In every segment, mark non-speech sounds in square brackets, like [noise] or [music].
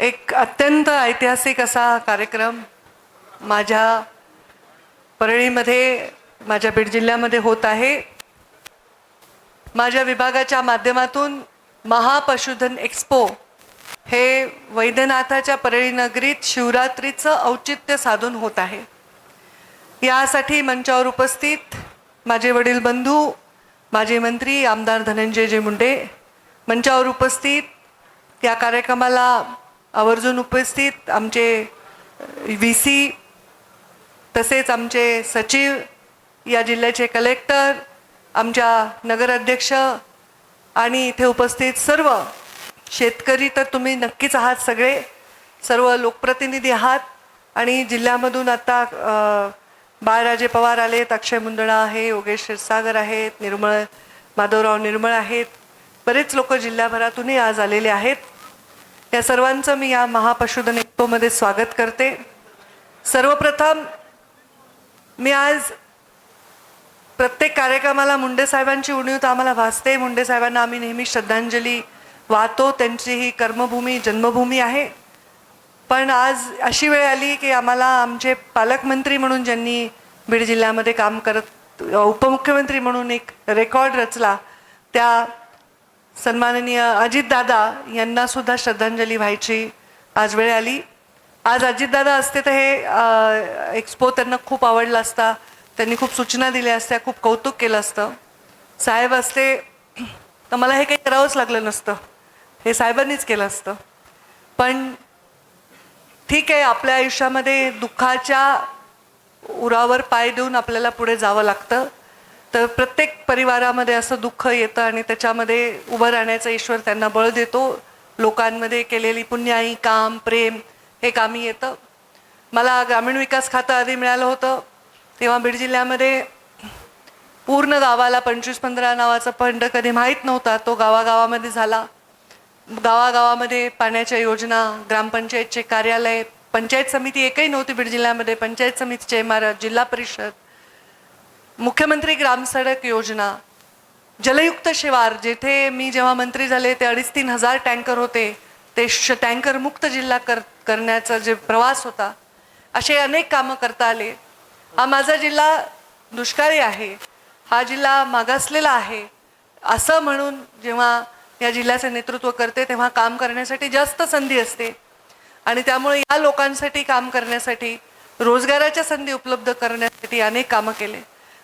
एक अत्यंत ऐतिहासिक असा कार्यक्रम माझ्या परळीमध्ये माझ्या बीड जिल्ह्यामध्ये होत आहे. माझ्या विभागाच्या माध्यमातून महापशुधन एक्स्पो हे वैद्यनाथाच्या परळी नगरीत शिवरात्रीचं औचित्य साधून होत आहे. यासाठी मंचावर उपस्थित माझे वडील बंधू माजी मंत्री आमदार धनंजयजी मुंडे मंचावर उपस्थित या कार्यक्रमाला आवर्जून उपस्थित आमचे व्ही सी तसेच आमचे सचिव या जिल्ह्याचे कलेक्टर आमच्या नगराध्यक्ष आणि इथे उपस्थित सर्व शेतकरी तर तुम्ही नक्कीच आहात सगळे. सर्व लोकप्रतिनिधी आहात आणि जिल्ह्यामधून आता बाळराजे पवार आलेत अक्षय मुंदडा आहे योगेश क्षीरसागर आहेत निर्मळ माधवराव निर्मळ आहेत. बरेच लोक जिल्ह्याभरातूनही आज आलेले आहेत. या सर्वांचं मी या महापशुधन एक्पोमध्ये स्वागत करते. सर्वप्रथम मी आज प्रत्येक कार्यक्रमाला मुंडे साहेबांची उणीव तर आम्हाला भासते. मुंडे साहेबांना आम्ही नेहमी श्रद्धांजली वाहतो. त्यांची ही कर्मभूमी जन्मभूमी आहे. पण आज अशी वेळ आली की आम्हाला आमचे पालकमंत्री म्हणून ज्यांनी बीड जिल्ह्यामध्ये काम करत उपमुख्यमंत्री म्हणून एक रेकॉर्ड रचला त्या सन्माननीय अजितदादा यांना सुद्धा श्रद्धांजली व्हायची आज वेळ आली. आज अजितदादा असते तर हे एक्सपो त्यांना खूप आवडला असता. त्यांनी खूप सूचना दिल्या असत्या खूप कौतुक केलं असतं. साहेब असते तर मला हे काही करावंच लागलं नसतं. हे साहेबांनीच केलं असतं. पण ठीक आहे आपल्या आयुष्यामध्ये दुःखाच्या उरावर पाय देऊन आपल्याला पुढे जावं लागतं. तर प्रत्येक परिवारामध्ये असं दुःख येतं आणि त्याच्यामध्ये उभं राहण्याचा ईश्वर त्यांना बळ देतो. लोकांमध्ये केलेली पुण्याई काम प्रेम हे कामी येतं. मला ग्रामीण विकास खातं आधी मिळालं होतं. तेव्हा बीड जिल्ह्यामध्ये पूर्ण गावाला पंचवीस पंधरा नावाचा फंड कधी माहीत नव्हता. तो गावागावामध्ये झाला. गावागावामध्ये पाण्याच्या योजना ग्रामपंचायतचे कार्यालय पंचायत समिती एकही नव्हती बीड जिल्ह्यामध्ये. पंचायत समितीचे इमारत जिल्हा परिषद मुख्यमंत्री ग्रामसडक योजना जलयुक्त शिवार जेथे मी जेव्हा मंत्री झाले ते अडीच तीन हजार टँकर होते. ते श टँकर मुक्त जिल्हा कर करण्याचा जे प्रवास होता असे अनेक कामं करता आले. हा माझा जिल्हा दुष्काळी आहे. हा जिल्हा मागासलेला आहे. असं म्हणून जेव्हा या जिल्ह्याचे नेतृत्व करते तेव्हा काम करण्यासाठी जास्त संधी असते. आणि त्यामुळे या लोकांसाठी काम करण्यासाठी रोजगाराच्या संधी उपलब्ध करण्यासाठी अनेक कामं केले.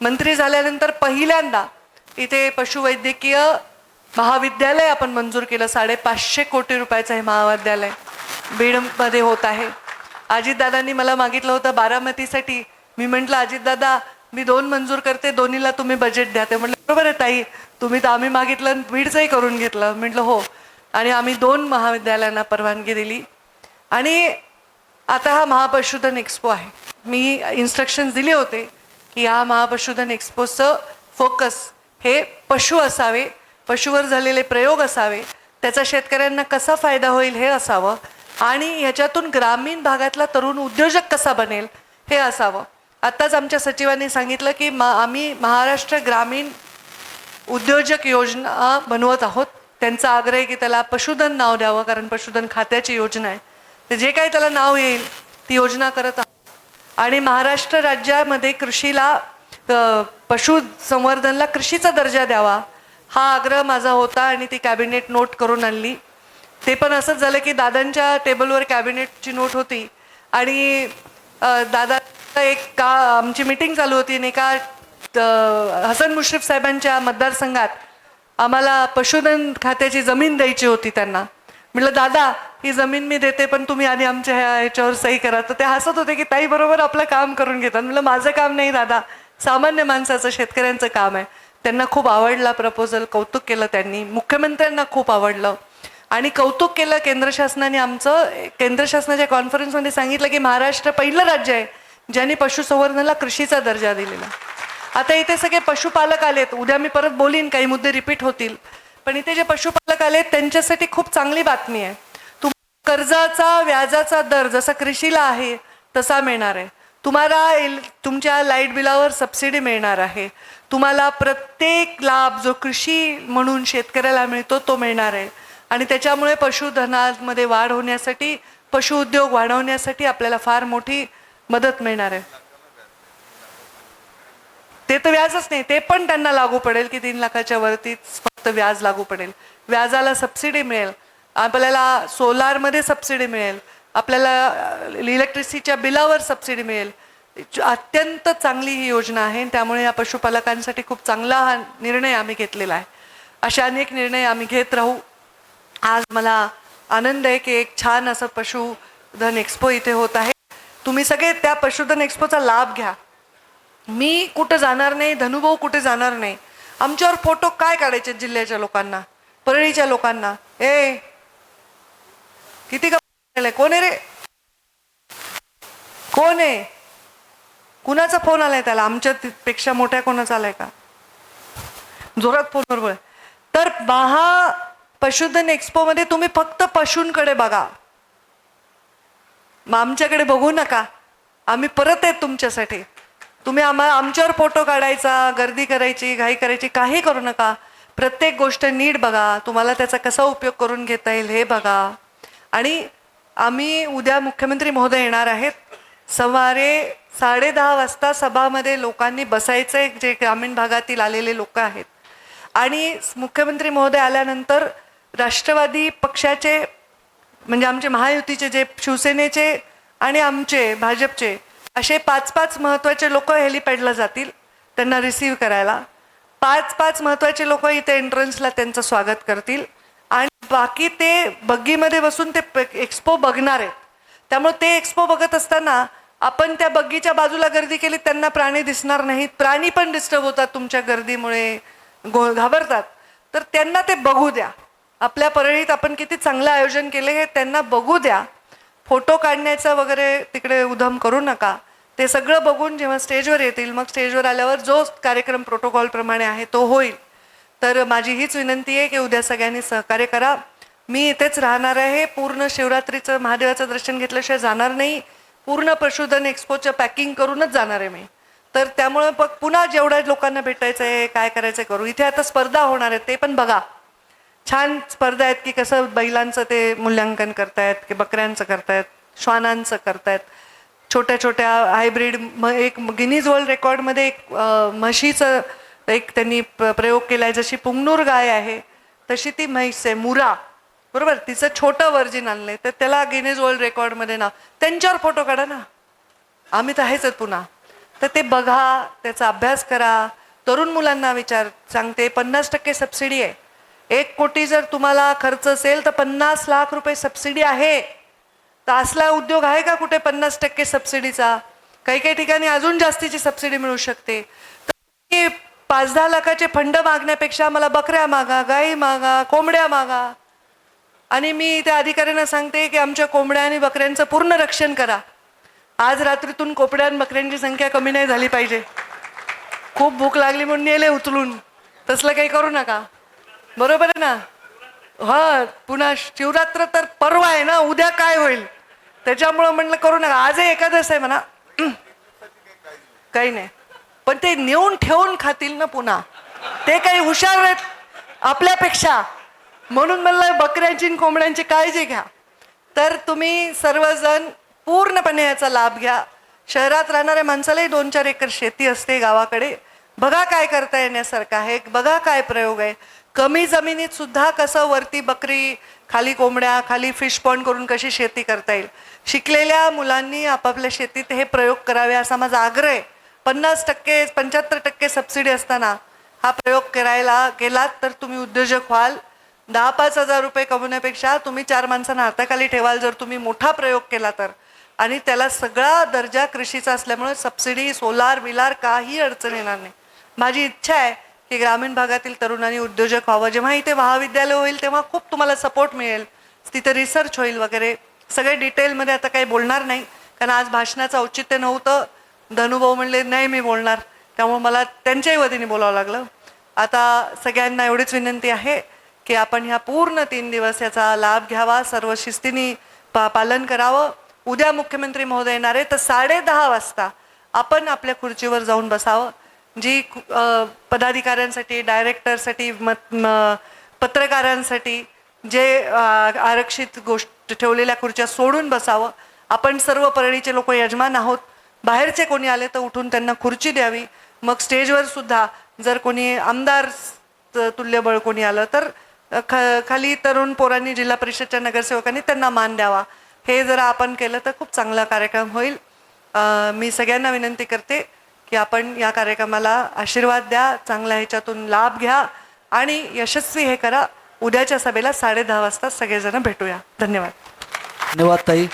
मंत्री झाल्यानंतर पहिल्यांदा इथे पशुवैद्यकीय महाविद्यालय आपण मंजूर केलं. साडेपाचशे कोटी रुपयाचं हे महाविद्यालय बीडमध्ये होत आहे. अजितदादांनी मला मागितलं होतं बारामतीसाठी. मी म्हटलं अजितदादा मी दोन मंजूर करते दोन्हीला तुम्ही बजेट द्या. ते म्हटलं बरोबर आहे ताई तुम्ही तर आम्ही मागितलं बीडचंही करून घेतलं. म्हटलं हो. आणि आम्ही दोन महाविद्यालयांना परवानगी दिली. आणि आता हा महापशुधन एक्स्पो आहे. मी इन्स्ट्रक्शन्स दिले होते. की या महापशुधन एक्सपोचं फोकस हे पशु असावे पशुवर झालेले प्रयोग असावे त्याचा शेतकऱ्यांना कसा फायदा होईल हे असावं आणि ह्याच्यातून ग्रामीण भागातला तरुण उद्योजक कसा बनेल हे असावं. आत्ताच आमच्या सचिवांनी सांगितलं की मा आम्ही महाराष्ट्र ग्रामीण उद्योजक योजना बनवत आहोत. त्यांचा आग्रह आहे की त्याला पशुधन नाव द्यावं कारण पशुधन खात्याची योजना आहे. तर जे काही त्याला नाव येईल ती योजना करत आहोत. आणि महाराष्ट्र राज्यामध्ये कृषीला पशुसंवर्धनला कृषीचा दर्जा द्यावा हा आग्रह माझा होता आणि ती कॅबिनेट नोट करून आणली. ते पण असंच झालं की दादांच्या टेबलवर कॅबिनेटची नोट होती आणि दादा एक का आमची मिटिंग चालू होती आणि एका हसन मुश्रीफ साहेबांच्या मतदारसंघात आम्हाला पशुधन खात्याची जमीन द्यायची होती त्यांना. म्हटलं दादा ही जमीन मी देते पण तुम्ही आधी आमच्या ह्या ह्याच्यावर सही करा. तर ते हसत होते की ताई बरोबर आपलं काम करून घेतात. म्हटलं माझं काम नाही दादा. सामान्य माणसाचं शेतकऱ्यांचं काम आहे. त्यांना खूप आवडला प्रपोजल कौतुक केलं त्यांनी. मुख्यमंत्र्यांना खूप आवडलं. आणि कौतुक केलं केंद्र शासनाने आमचं. केंद्र शासनाच्या कॉन्फरन्समध्ये सांगितलं की महाराष्ट्र पहिलं राज्य आहे ज्यांनी पशुसंवर्धनाला कृषीचा दर्जा दिलेला. आता इथे सगळे पशुपालक आलेत. उद्या मी परत बोलीन काही मुद्दे रिपीट होतील. पण इथे जे पशुपालक आलेत त्यांच्यासाठी खूप चांगली बातमी आहे. कर्जाचा व्याजाचा दर जसा कृषीला आहे तसा मिळणार आहे. तुम्हाला एल तुमच्या लाइट बिलावर सबसिडी मिळणार आहे. तुम्हाला प्रत्येक लाभ जो कृषी म्हणून शेतकऱ्याला मिळतो तो मिळणार आहे. आणि त्याच्यामुळे पशुधनामध्ये वाढ होण्यासाठी पशुउद्योग वाढवण्यासाठी आपल्याला फार मोठी मदत मिळणार आहे. ते तर व्याजच नाही ते पण त्यांना लागू पडेल की तीन लाखाच्या वरतीच फक्त व्याज लागू पडेल. व्याजाला सबसिडी मिळेल. आपल्याला सोलारमध्ये सबसिडी मिळेल आपल्याला इलेक्ट्रिसिटीच्या बिलावर सबसिडी मिळेल. अत्यंत चांगली ही योजना आहे त्यामुळे या पशुपालकांसाठी खूप चांगला हा निर्णय आम्ही घेतलेला आहे. असे अनेक निर्णय आम्ही घेत राहू. आज मला आनंद आहे की एक छान असं पशुधन एक्सपो इथे होत आहे. तुम्ही सगळे त्या पशुधन एक्सपोचा लाभ घ्या. मी कुठं जाणार नाही धनुभाऊ कुठे जाणार नाही. आमच्यावर फोटो काय काढायचे जिल्ह्याच्या लोकांना परळीच्या लोकांना? ए किती का कोण आहे रे? कोण आहे? कुणाचा फोन आलाय त्याला? आमच्या पेक्षा मोठ्या कोणाचा आलाय का? जोरात फोन बरोबर तर महा पशुधन एक्सपो मध्ये तुम्ही फक्त पशूंकडे बघा. मग आमच्याकडे बघू नका. आम्ही परत आहेत तुमच्यासाठी. तुम्ही आम्हा आमच्यावर फोटो काढायचा गर्दी करायची घाई करायची काही करू नका. प्रत्येक गोष्ट नीट बघा. तुम्हाला त्याचा कसा उपयोग करून घेता येईल हे बघा. आणि आम्ही उद्या मुख्यमंत्री महोदय येणार आहेत. सवारे साडे दहा वाजता सभामध्ये लोकांनी बसायचं आहे जे ग्रामीण भागातील आलेले लोक आहेत. आणि मुख्यमंत्री महोदय आल्यानंतर राष्ट्रवादी पक्षाचे म्हणजे आमचे महायुतीचे जे शिवसेनेचे आणि आमचे भाजपचे असे पाच पाच महत्त्वाचे लोक हेलिपॅडला जातील त्यांना रिसीव्ह करायला. पाच पाच महत्त्वाचे लोक इथे एंट्रन्सला त्यांचं स्वागत करतील. आणि बाकी ते बग्गीमध्ये बसून ते एक्सपो बघणार आहेत. त्यामुळे ते एक्सपो बघत असताना आपण त्या बग्गीच्या बाजूला गर्दी केली त्यांना प्राणी दिसणार नाहीत. प्राणी पण डिस्टर्ब होतात तुमच्या गर्दीमुळे गो घाबरतात. तर त्यांना ते बघू द्या. आपल्या परळीत आपण किती चांगलं आयोजन केले हे त्यांना बघू द्या. फोटो काढण्याचं वगैरे तिकडे उधम करू नका. ते सगळं बघून जेव्हा स्टेजवर येतील मग स्टेजवर आल्यावर जो कार्यक्रम प्रोटोकॉलप्रमाणे आहे तो होईल. तर माझी हीच विनंती आहे की उद्या सगळ्यांनी सहकार्य करा. मी इथेच राहणार आहे. पूर्ण शिवरात्रीचं महादेवाचं दर्शन घेतल्याशिवाय जाणार नाही. पूर्ण पशुधन एक्सपोचं पॅकिंग करूनच जाणार आहे मी. तर त्यामुळे मग पुन्हा जेवढ्या लोकांना भेटायचं आहे काय करायचं आहे करू. इथे आता स्पर्धा होणार आहे ते पण बघा. छान स्पर्धा आहेत की कसं बैलांचं ते मूल्यांकन करतायत की बकऱ्यांचं करतायत श्वानांचं करतायत. छोट्या छोट्या हायब्रिड म एक गिनीज वर्ल्ड रेकॉर्डमध्ये एक म्हशीचं एक त्यांनी प- प्रयोग केलाय जशी पुंगनूर गाय आहे तशी ती म्हैस आहे मुरा. बरोबर? तिचं छोटं वर्जिन आणलंय. तर त्याला गिनेज वर्ल्ड रेकॉर्डमध्ये ना त्यांच्यावर फोटो काढा ना. आम्ही तर आहेच पुन्हा. तर ते बघा त्याचा अभ्यास करा. तरुण मुलांना विचार सांगते पन्नास टक्के सबसिडी आहे. एक कोटी जर तुम्हाला खर्च असेल तर पन्नास लाख रुपये सबसिडी आहे. तर असला उद्योग आहे का कुठे पन्नास टक्के सबसिडीचा काही काही ठिकाणी अजून जास्तीची सबसिडी मिळू शकते. तर पाच दहा लाखाचे फंड मागण्यापेक्षा मला बकऱ्या मागा गाई मागा कोंबड्या मागा. आणि मी त्या अधिकाऱ्यांना सांगते की आमच्या कोंबड्या आणि बकऱ्यांचं पूर्ण रक्षण करा. आज रात्रीतून कोंबड्या आणि बकऱ्यांची संख्या कमी नाही झाली पाहिजे. खूप भूक लागली म्हणून नेले उचलून. तसलं काही करू नका. बरोबर आहे ना? हां पुन्हा शिवरात्र तर परवा आहे ना उद्या काय होईल? त्याच्यामुळं म्हणलं करू नका. आजही एकादश आहे म्हणा. [clears throat] काही नाही. पण ते नेऊन ठेवून खातील ना पुन्हा. ते काही हुशार आहेत आपल्यापेक्षा. म्हणून म्हणलं बकऱ्यांची आणि कोंबड्यांची काळजी घ्या. तर तुम्ही सर्वजण पूर्णपणे याचा लाभ घ्या. शहरात राहणाऱ्या माणसालाही दोन चार एकर शेती असते गावाकडे. बघा काय करता येण्यासारखं आहे. बघा काय प्रयोग आहे. कमी जमिनीत सुद्धा कसं वरती बकरी खाली कोंबड्या खाली फिश पॉन्ड करून कशी शेती करता येईल. शिकलेल्या मुलांनी आपापल्या शेतीत हे प्रयोग करावे असा माझा आग्रह आहे. पन्नास टक्के पंच्याहत्तर टक्के सबसिडी असताना हा प्रयोग करायला गेलात तर तुम्ही उद्योजक व्हाल. दहा पाच हजार रुपये कमवण्यापेक्षा तुम्ही चार माणसांना हाताखाली ठेवाल जर तुम्ही मोठा प्रयोग केला तर. आणि त्याला सगळा दर्जा कृषीचा असल्यामुळे सबसिडी सोलार विलार काही अडचण येणार नाही. माझी इच्छा आहे की ग्रामीण भागातील तरुणांनी उद्योजक व्हावं. जेव्हा इथे महाविद्यालय होईल तेव्हा खूप तुम्हाला सपोर्ट मिळेल. तिथे रिसर्च होईल वगैरे. सगळे डिटेलमध्ये आता काही बोलणार नाही. कारण आज भाषणाचं औचित्य नव्हतं. धनुभाऊ म्हणले नाही मी बोलणार. त्यामुळे मला त्यांच्याही वतीने बोलावं लागलं. आता सगळ्यांना एवढीच विनंती आहे की आपण ह्या पूर्ण तीन दिवस याचा लाभ घ्यावा सर्व शिस्तीने पा पालन करावं. उद्या मुख्यमंत्री महोदय येणार आहे तर साडे दहा वाजता आपण आपल्या खुर्चीवर जाऊन बसावं. जी पदाधिकाऱ्यांसाठी डायरेक्टरसाठी मत म- पत्रकारांसाठी जे आरक्षित गोष्ट ठेवलेल्या खुर्च्या सोडून बसावं. आपण सर्व परळीचे लोक यजमान आहोत. बाहेरचे कोणी आले तर उठून त्यांना खुर्ची द्यावी. मग स्टेजवर सुद्धा जर कोणी आमदार तुल्यबळ कोणी आलं तर ख खाली तरुण पोरांनी जिल्हा परिषदच्या नगरसेवकांनी त्यांना मान द्यावा. हे जर आपण केलं तर खूप चांगला कार्यक्रम होईल. मी सगळ्यांना विनंती करते की आपण या कार्यक्रमाला आशीर्वाद द्या चांगल्या ह्याच्यातून लाभ घ्या आणि यशस्वी हे करा. उद्याच्या सभेला साडे दहा वाजता सगळेजण भेटूया. धन्यवाद. धन्यवाद ताई.